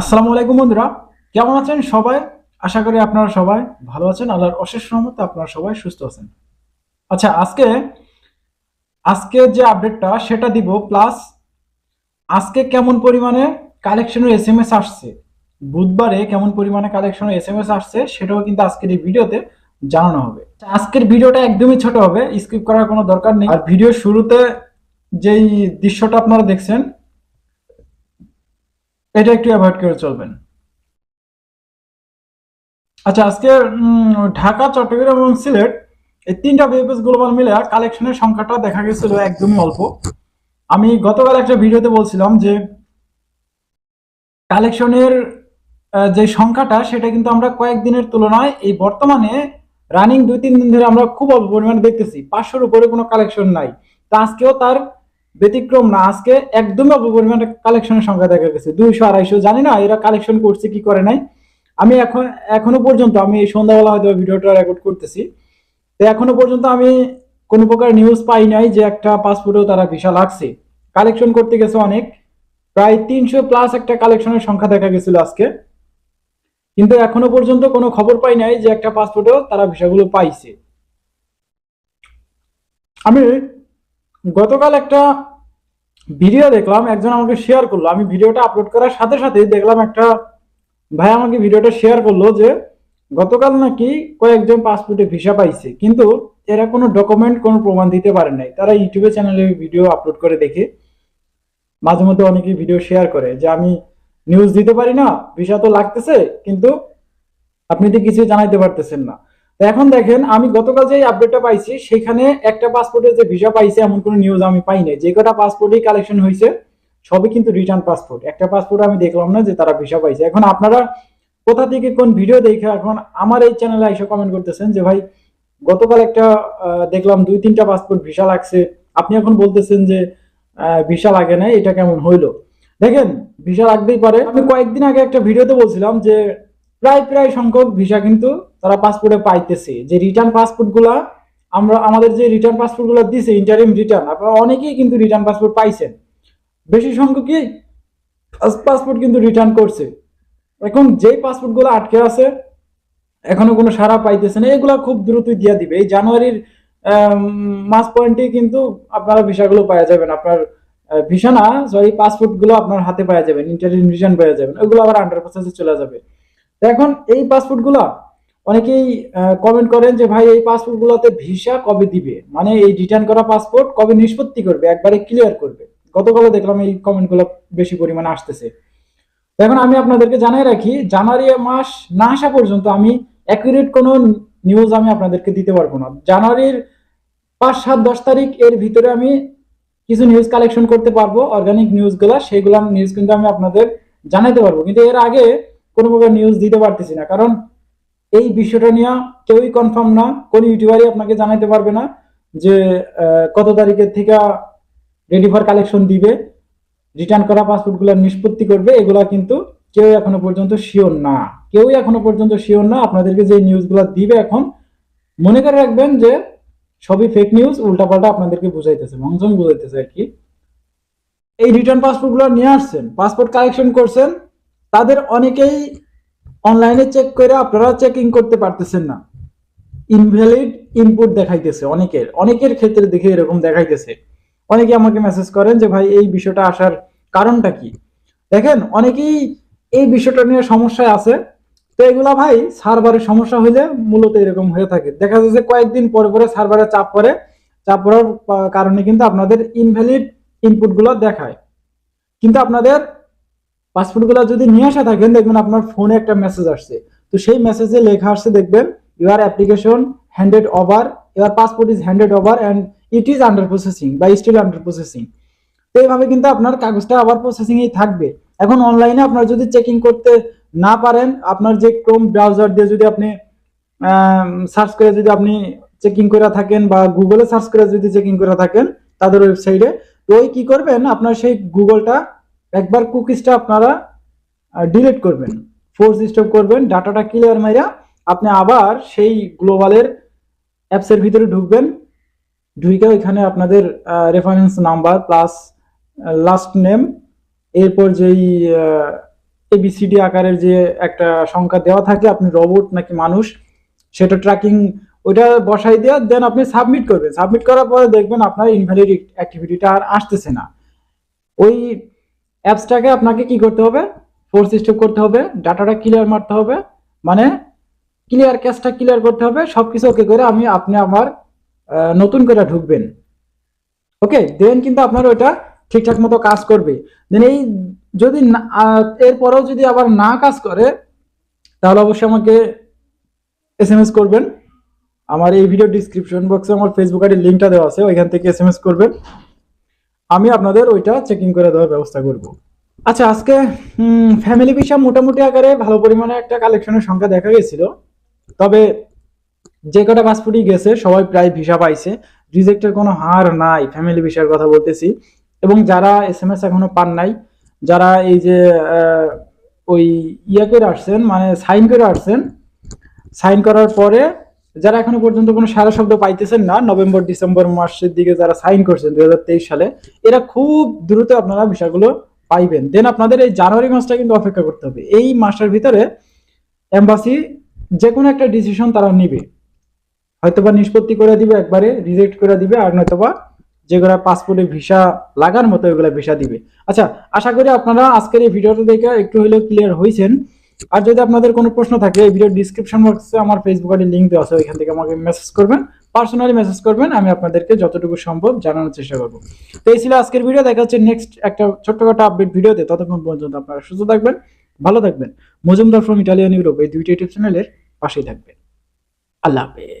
আসসালামু আলাইকুম বন্ধুরা, কেমন আছেন সবাই? আশা করি আপনারা সবাই ভালো আছেন। আল্লাহর অশেষ রহমতে আপনারা সবাই সুস্থ আছেন। আচ্ছা আজকে আজকে যে আপডেটটা সেটা দিব প্লাস আজকে কেমন পরিমাণে কালেকশনের এস এম এস আসছে? বুধবারে কেমন পরিমাণে কালেকশনের এস এম এস আসছে, সেটাও কিন্তু আজকের এই ভিডিওতে জানানো হবে। আজকের ভিডিওটা একদমই ছোট হবে স্কিপ করার কোনো দরকার নেই। আর ভিডিও শুরুতে যেই দৃশ্যটা আপনারা দেখছেন এটা একটু অ্যাভয়েড করে চলবেন। আচ্ছা আজকে ঢাকা, চট্টগ্রাম এবং সিলেট এই তিনটা বিএফএস গ্লোবাল মিলে কালেকশনের সংখ্যাটা দেখা গেছিল একদমই অল্প। আমি গতকাল একটা ভিডিওতে বলছিলাম যে কালেকশনের যে সংখ্যাটা সেটা কিন্তু আমরা কয়েকদিনের তুলনায় এই বর্তমানে রানিং দুই তিন দিন ধরে আমরা খুব অল্প পরিমাণে দেখতেছি। পাঁচশোর উপরে কোনো কালেকশন নাই। তা আজকেও তার ব্যতিক্রম না, আজকে একদমই অল্প পরিমাণে কালেকশনের সংখ্যা দেখা গেছে। দুইশো, আড়াইশো, জানি না এরা কালেকশন করছে, কি করে নাই। আমি এখন, এখনও পর্যন্ত আমি এই সন্ধ্যাবেলা হয়তো ভিডিওটা রেকর্ড করতেছি। তো এখনও পর্যন্ত আমি কোনো প্রকার নিউজ পাই নাই যে একটা পাসপোর্টেও তারা ভিসা লাগছে। কালেকশন করতে গেছে অনেক। প্রায় তিনশো প্লাস একটা কালেকশনের সংখ্যা দেখা গেছিল আজকে। কিন্তু এখনও পর্যন্ত কোনো খবর পাই নাই যে একটা পাসপোর্টেও তারা ভিসাগুলো পাইছে। আমি গতকাল একটা ভিডিও দেখলাম, একজন আমাকে শেয়ার করল। আমি ভিডিওটা আপলোড করার সাথে সাথে দেখলাম একটা ভাই আমাকে ভিডিওটা শেয়ার করল যে, গতকাল নাকি কয়েকজন পাসপোর্টে ভিসা পাইছে, কিন্তু এরা কোনো ডকুমেন্ট কোনো প্রমাণ দিতে পারে নাই। তারা ইউটিউবে চ্যানেলে ভিডিও আপলোড করে দেখে মাঝে মধ্যে অনেকেই ভিডিও শেয়ার করে যে, আমি নিউজ দিতে পারি না ভিসা তো লাগতেছে, কিন্তু আপনি তো কিছু জানাইতে পারতেছেন না। এখন দেখেন, আমি গতকাল যে আপডেটটা পাইছি, সেখানে একটা পাসপোর্টে যে ভিসা পাইছে, এমন কোনো নিউজ আমি পাই নাই। যে কটা পাসপোর্টেই কালেকশন হয়েছে সবই কিন্তু রিটার্ন পাসপোর্ট একটা পাসপোর্ট আমি দেখলাম না যে তারা ভিসা পাইছে। এখন আপনারা কোথা থেকে কোন ভিডিও দেখে, এখন আমার এই চ্যানেলে এসে কমেন্ট করতেছেন যে, ভাই, গতকাল একটা দেখলাম দুই, তিনটা পাসপোর্ট ভিসা লাগছে। আপনি এখন বলতেছেন যে ভিসা লাগে না এটা কেমন হইল? দেখেন ভিসা লাগতেই পারে। আমি কয়েকদিন আগে একটা ভিডিওতে বলছিলাম যে প্রায় প্রায় সংখ্যক ভিসা কিন্তু তারা পাসপোর্টে পাইতেছে। যে রিটার্ন পাসপোর্টগুলা আমরা, আমাদের যে রিটার্ন পাসপোর্টগুলো দিছে ইন্টারিম রিটার্ন আপনারা অনেকেই কিন্তু রিটার্ন পাসপোর্ট পাইছেন। বেশি সংখ্যকই পাসপোর্ট কিন্তু রিটার্ন করছে। এখন যেই পাসপোর্টগুলো আটকে আছে, এখনও কোনো সারা পাইতেছে না। এগুলা খুব দ্রুতই দিয়া দিবে। এই জানুয়ারির মাস পয়েন্টে কিন্তু আপনারা ভিসাগুলো পাওয়া যাবেন। আপনার ভিসা না সরি পাসপোর্টগুলো আপনার হাতে পাওয়া যাবেন। ইন্টারিম রিটার্ন পাওয়া যাবেন। ওগুলো আবার আন্ডার প্রসেসে চলে যাবে। এখন এই পাসপোর্টগুলা অনেকেই কমেন্ট করেন যে, ভাই, এই পাসপোর্ট গুলোতে ভিসা কবে দিবে? মানে এই রিটার্ন করা পাসপোর্ট কবে নিষ্পত্তি করবে? একবারে ক্লিয়ার করবে। গতকালে দেখলাম এই কমেন্টগুলো বেশি পরিমাণে আসতেছে। এখন আমি আপনাদেরকে জানাই রাখি, জানুয়ারি মাস না আসা পর্যন্ত আমি অ্যাকুরেট কোনো নিউজ আমি আপনাদেরকে দিতে পারব না। জানুয়ারির পাঁচ সাত দশ তারিখ এর ভিতরে আমি কিছু নিউজ কালেকশন করতে পারব অর্গানিক নিউজগুলো সেইগুলো নিউজ কিন্তু আমি আপনাদের জানাইতে পারব। কিন্তু এর আগে কোনো প্রকার নিউজ দিতে পারতেছি না। কারণ এই বিষয়টা নিয়ে কেউই কনফার্ম না, কোন ইউটিউবারই আপনাকে জানাতে পারবে না যে কত তারিখের থেকে রেডি ফর কালেকশন দিবে রিটার্ন করা পাসপোর্টগুলো নিষ্পত্তি করবে, এগুলা কিন্তু কেউ এখনও পর্যন্ত শিওর না। কেউই এখনও পর্যন্ত শিওর না, আপনাদেরকে যে নিউজগুলো দিবে এখন, মনে করে রাখবেন যে সবই ফেক নিউজ উল্টাপাল্টা আপনাদেরকে বুঝাইতেছে মংসং বুঝাইতেছে আর কি। এই রিটার্ন পাসপোর্টগুলো নিয়ে আসছেন পাসপোর্ট কালেকশন করছেন তাদের অনেকেই অনলাইনে চেক করে আপনারা চেকিং করতে পারতেছেন না। ইনভ্যালিড ইনপুট দেখাইতেছে অনেকের। অনেকের ক্ষেত্রে দেখে এরকম দেখাইতেছে। অনেকে আমাকে মেসেজ করেন যে, ভাই, এই বিষয়টা আসার কারণটা কি? দেখেন, অনেকেই এই বিষয়টা নিয়ে সমস্যায় আছে। তো এগুলা, ভাই সার্ভারের সমস্যা হইলে মূলত এরকম হয়ে থাকে। দেখা যাচ্ছে কয়েকদিন পরে পরে সার্ভারে চাপ পরে চাপ পড়ার কারণে কিন্তু আপনাদের ইনভ্যালিড ইনপুটগুলো দেখায়। কিন্তু আপনাদের পাসপোর্টগুলো যদি নিয়ে আসা থাকেন, দেখবেন আপনার ফোনে একটা মেসেজ আসছে। তো সেই মেসেজে লেখা আসছে, দেখবেন your application handed over your passport is handed over and it is under processing বা স্টিল আন্ডার প্রসেসিং তো এইভাবে কিন্তু আপনার কাগজটা আবার প্রসেসিং এই থাকবে। এখন অনলাইনে আপনার যদি চেকিং করতে না পারেন, আপনার যে ক্রোম ব্রাউজার দিয়ে যদি আপনি সার্চ করে যদি আপনি চেকিং করে থাকেন বা গুগলে সার্চ করে যদি চেকিং করে থাকেন তাদের ওয়েবসাইটে তো ওই কি করবেন? আপনার সেই গুগলটা একবার কুকিজটা আপনারা ডিলিট করবেন ফোর্স স্টপ করবেন, ডাটাটা ক্লিয়ার মাইরা আপনি আবার সেই গ্লোবালের অ্যাপসের ভিতরে ঢুকবেন ঢুকে ওইখানে আপনাদের reference number plus last name এরপর যেই এবিসিডি আকারের যে একটা সংখ্যা দেওয়া থাকে, আপনি রোবট নাকি মানুষ, সেটা ট্র্যাকিং ওইটা বসাই দিয়ে দেন আপনি সাবমিট করবেন। সাবমিট করার পরে দেখবেন আপনার ইনভ্যালিড অ্যাক্টিভিটিটা আর আসতেছে না। ওই অ্যাপসটাকে আপনাকে কি করতে হবে? ফোর্স স্টেপ করতে হবে ডাটাটা ক্লিয়ার মারতে হবে মানে ক্লিয়ার ক্যাশটা ক্লিয়ার করতে হবে, সবকিছু ওকে করে আমি, আপনি আমার নতুন করে ঢুকবেন। ওকে দেন কিন্তু আপনার ওইটা ঠিকঠাক মতো কাজ করবে। দেন এই যদি এরপরেও যদি আবার না কাজ করে, তাহলে অবশ্যই আমাকে এস এম এস করবেন। আমার এই ভিডিও ডিসক্রিপশন বক্সে আমার ফেসবুক আইডির লিঙ্কটা দেওয়া আছে, ওইখান থেকে এস এম এস করবেন। আমি আপনাদের ওইটা চেকিং করে দেওয়ার ব্যবস্থা করব। আচ্ছা আজকে ফ্যামিলি ভিসা মোটামুটি আকারে ভালো পরিমাণে একটা কালেকশনের সংখ্যা দেখা গেছিল। তবে যে কটা পাসপোর্টই গেছে, সবাই প্রায় ভিসা পাইছে। রিজেক্টের কোনো হার নাই ফ্যামিলি ভিসার কথা বলতেছি। এবং যারা এস এম এস এখনও পান নাই, যারা এই যে ওই ইয়ে করে আসছেন মানে সাইন করে আসছেন সাইন করার পরে যারা এখনও পর্যন্ত কোনো সারা শব্দ পাইতেছেন না, নভেম্বর, ডিসেম্বর মাসের দিকে যারা সাইন করছেন দুই সালে, এরা খুব দ্রুত আপনারা ভিসাগুলো পাইবেন। দেন আপনাদের এই জানুয়ারি মাসটা কিন্তু অপেক্ষা করতে হবে। এই মাসের ভিতরে এম্বাসি যে কোনো একটা ডিসিশন তারা নিবে। হয়তোবা নিষ্পত্তি করে দিবে একবারে রিজেক্ট করে দিবে, আর নয়তোবা যেগুলো পাসপোর্টে ভিসা লাগার মতো এগুলো ভিসা দিবে। আচ্ছা আশা করি আপনারা আজকের এই ভিডিওটা দেখে একটু হলেও ক্লিয়ার হয়েছেন আর যদি আপনাদের কোনো প্রশ্ন থাকে, এই ভিডিও ডিসক্রিপশন বক্সে আমার ফেসবুক আইডি লিঙ্ক দেওয়া আছে, ওইখান থেকে আমাকে মেসেজ করবেন। পার্সোনালি মেসেজ করবেন, আমি আপনাদেরকে যতটুকু সম্ভব জানানোর চেষ্টা করব। তো এই ছিল আজকের ভিডিও দেখা হচ্ছে নেক্সট একটা ছোট্টখাটো আপডেট ভিডিওতে ততক্ষণ পর্যন্ত আপনারা সুস্থ থাকবেন, ভালো থাকবেন। মজুমদার ফ্রম ইটালিয়ান ইউরোপ এই দুইটা ইউটিউব চ্যানেলের পাশেই থাকবেন। আল্লাহ হাফেজ।